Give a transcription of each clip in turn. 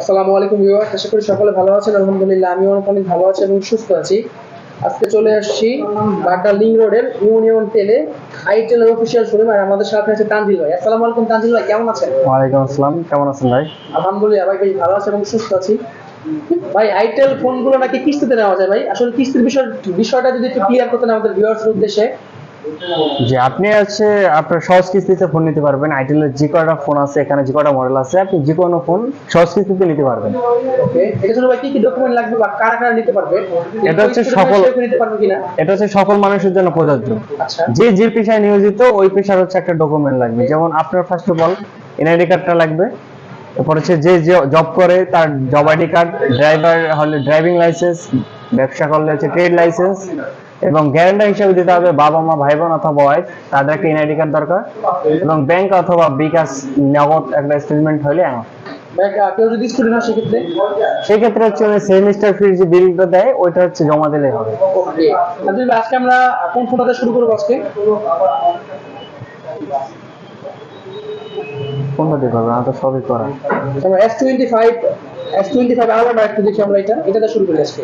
আসসালামু আলাইকুম ভিউয়ার্স আশা করি সকলে ভালো আছেন। আলহামদুলিল্লাহ আমি অনেক অনেক ভালো আছি এবং সুস্থ আছি। আজকে চলে আসছি বাড্ডা লিং রোডের ইউনিয়ন তেলে আইটেলের অফিসিয়াল শোরুম আর আমাদের সাথে আছে তানজিল ভাই। আসসালামু আলাইকুম তানজিল ভাই কেমন আছেন? ওয়ালাইকুম আসসালাম কেমন আছেন ভাই? আলহামদুলিল্লাহ ভাই বেশ ভালো আছে এবং সুস্থ আছি। ভাই আইটেল ফোনগুলো নাকি কিস্তিতে নেওয়া যায় ভাই? আসলে কিস্তির বিষয় বিষয়টা যদি একটু ক্লিয়ার করতেন আমাদের ভিউয়ার্সের উদ্দেশ্যে। যে আপনি আছে আপনার সহজ কিস্তিতে ফোন নিতে পারবেন। আইটেলের যে কটা ফোন আছে এখানে যে কটা মডেল আছে আপনি যে কোনো ফোন সহজ কিস্তিতে নিতে পারবেন। এটা হচ্ছে সকল- এটা হচ্ছে সকল মানুষের জন্য প্রযোজ্য। আচ্ছা। যে যে পেশায় নিয়োজিত ওই পেশার হচ্ছে একটা ডকুমেন্ট লাগবে। যেমন আপনার ফার্স্ট অফ অল এনআইডি কার্ডটা লাগবে। এরপর হচ্ছে যে জব করে তার জব আইডি কার্ড ড্রাইভার হলে ড্রাইভিং লাইসেন্স ব্যবসা করলে হচ্ছে ট্রেড লাইসেন্স এবং গ্যারান্টার হিসেবে দিতে হবে বাবা মা ভাই বোন অথবা ওয়াইফ তাদের একটা এনআইডি কার্ড দরকার এবং ব্যাংক অথবা বিকাশ নগদ একটা স্টেটমেন্ট হলে আমার সেক্ষেত্রে? হচ্ছে সেমিস্টার ফির যে বিলটা দেয় ওইটা হচ্ছে জমা দিলেই হবে। আজকে আমরা কোন শুরু করব আজকে? কোনটা দিতে হবে? আমার তো সবই করা। S twenty five S twenty five একটু দেখি আমরা এটা এটাতে শুরু করি আজকে।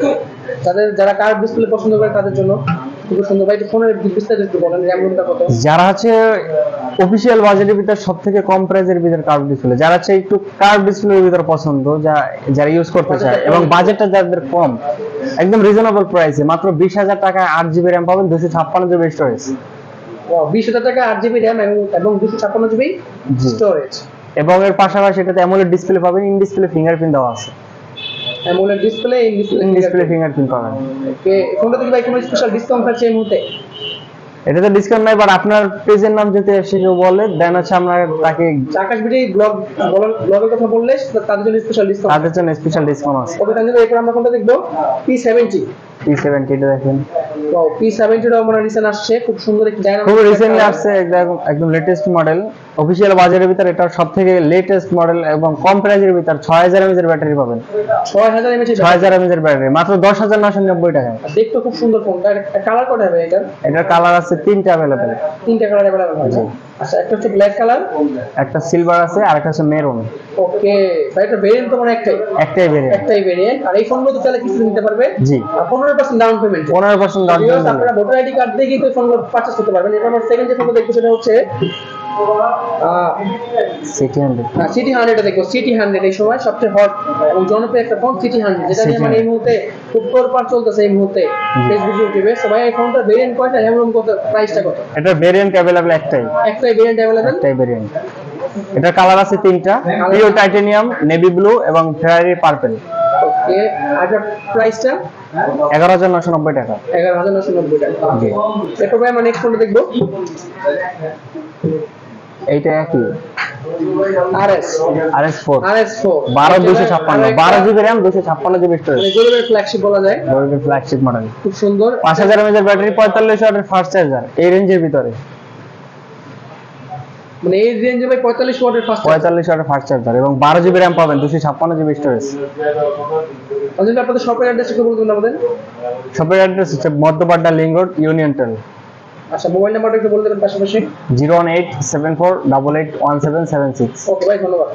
তাদের যারা কার্ভ ডিসপ্লে পছন্দ করে তাদের জন্য খুব সুন্দর। ভাই ফোনের বিস্তারিত একটু বলেন র্যাম রোমটা কত? যারা হচ্ছে অফিসিয়াল বাজেটের ভিতর সব থেকে কম প্রাইসের ভিতর কার্ভ ডিসপ্লে যারা একটু কার্ভ ডিসপ্লের ভিতর পছন্দ যা যারা ইউজ করতে চায় এবং বাজেটটা যাদের কম একদম রিজনেবল প্রাইসে মাত্র বিশ হাজার টাকায় আট জিবি র্যাম পাবেন দুশো ছাপ্পান্ন জিবি স্টোরেজ বিশ হাজার টাকা আট জিবি র্যাম এবং দুশো ছাপ্পান্ন জিবি। স্টোরেজ এবং এর পাশাপাশি এটাতে অ্যামোলেড ডিসপ্লে পাবেন ইন ডিসপ্লে ফিঙ্গারপ্রিন্ট দেওয়া আছে। AMOLED display in display fingerprint পাবেন। ওকে ফোনটা থেকে ভাই কোনো স্পেশাল ডিসকাউন্ট থাকছে এই মুহূর্তে? এটাতে ডিসকাউন্ট নাই বাট আপনার পেজের নাম যদি এসে কেউ বলে দেন হচ্ছে আমরা তাকে আকাশ বিটি ব্লগ ব্লগের কথা বললে তাদের জন্য স্পেশাল ডিসকাউন্ট তাদের জন্য স্পেশাল ডিসকাউন্ট আছে। ওকে তাহলে এরপর আমরা কোনটা দেখব? পি সেভেন্টি টি সেভেন্টিটা দেখেন। পি সেভেন্টিটাও মনে রিসেন্ট আসছে খুব সুন্দর একটি ডায়নামিক খুব রিসেন্টলি আসছে একদম একদম লেটেস্ট মডেল অফিসিয়াল বাজারের ভিতর এটা সব থেকে লেটেস্ট মডেল এবং কম প্রাইসের ভিতর ছয় হাজার এমএজের ব্যাটারি পাবেন। ছয় হাজার এমএচ ছয় হাজার এমএজের ব্যাটারি মাত্র দশ হাজার নশো নব্বই দেখতে খুব সুন্দর ফোনটা কালার কটা হবে এটার? এটার কালার আছে তিনটা অ্যাভেলেবেল তিনটা কালার আছে। আচ্ছা একটা হচ্ছে ব্ল্যাক কালার একটা সিলভার আছে আর একটা হচ্ছে মেরুন ওকে ভাই এটা ভেরিয়েন্ট তো মানে একটাই। একটাই ভেরিয়েন্ট একটাই ভেরিয়েন্ট আর এই ফোনগুলো তো তাহলে কিছু নিতে পারবে? জি। আর পনেরো percent down payment 15% down payment আপনারা ভোটার আইডি কার্ড দিয়ে কিন্তু এই ফোনগুলো পারচেজ করতে পারবেন। এরপর আমরা সেকেন্ড যে ফোনটা দেখব সেটা হচ্ছে সিটি হান্ড্রেড সিটি হান্ড্রেড দেখব সিটি হান্ড্রেড এই সময় সবচেয়ে হট এবং জনপ্রিয় একটা ফোন সিটি হান্ড্রেড যেটা নিয়ে মানে এই মুহূর্তে খুব তোরপার চলতেছে এই মুহূর্তে ফেসবুক ইউটিউবে সবাই এই ভেরিয়েন্ট কয়টা? এবং কত? প্রাইসটা কত? এটা ভেরিয়েন্ট অ্যাভেলেবেল একটাই। একটাই ভেরিয়েন্ট অ্যাভেলেবেল একটাই ভেরিয়েন্ট এটার কালার আছে তিনটা। পিও টাইটেনিয়াম নেভি ব্লু এবং ফেরারি পার্পল ওকে আর প্রাইসটা এগারো হাজার নশো নব্বই টাকা। জি। ভাই আমরা নেক্সট ফোনটা দেখব। এইটা একই। R S R S four. R S four. বারো দুশো ছাপ্পান্ন। বারো জিবি র্যাম দুশো ছাপ্পান্ন জিবি স্টোরেজ গরিবের ফ্ল্যাগশিপ বলা যায়। ফ্ল্যাগশিপ মডেল খুব সুন্দর। পাঁচ হাজার ব্যাটারি পঁয়তাল্লিশ ওয়াটের ফাস্ট চার্জার এই রেঞ্জের ভিতরে। মানে এই রেঞ্জে ভাই পঁয়তাল্লিশ ওয়াটের ফাস্ট পঁয়তাল্লিশ ওয়াটের ফাস্ট চার্জার এবং বারো জিবি র্যাম পাবেন দুশো ছাপ্পান্ন জিবি স্টোরেজ অঞ্জলি আপনাদের শপের অ্যাড্রেস একটু বলুন আমাদের। শপের অ্যাড্রেস হচ্ছে মধ্যপাড্ডা লিং রোড ইউনিয়ন টেল আচ্ছা মোবাইল নাম্বারটা একটু বলে দেবেন পাশাপাশি। Zero one eight seven four double eight one seven seven six. Okay ভাই ধন্যবাদ।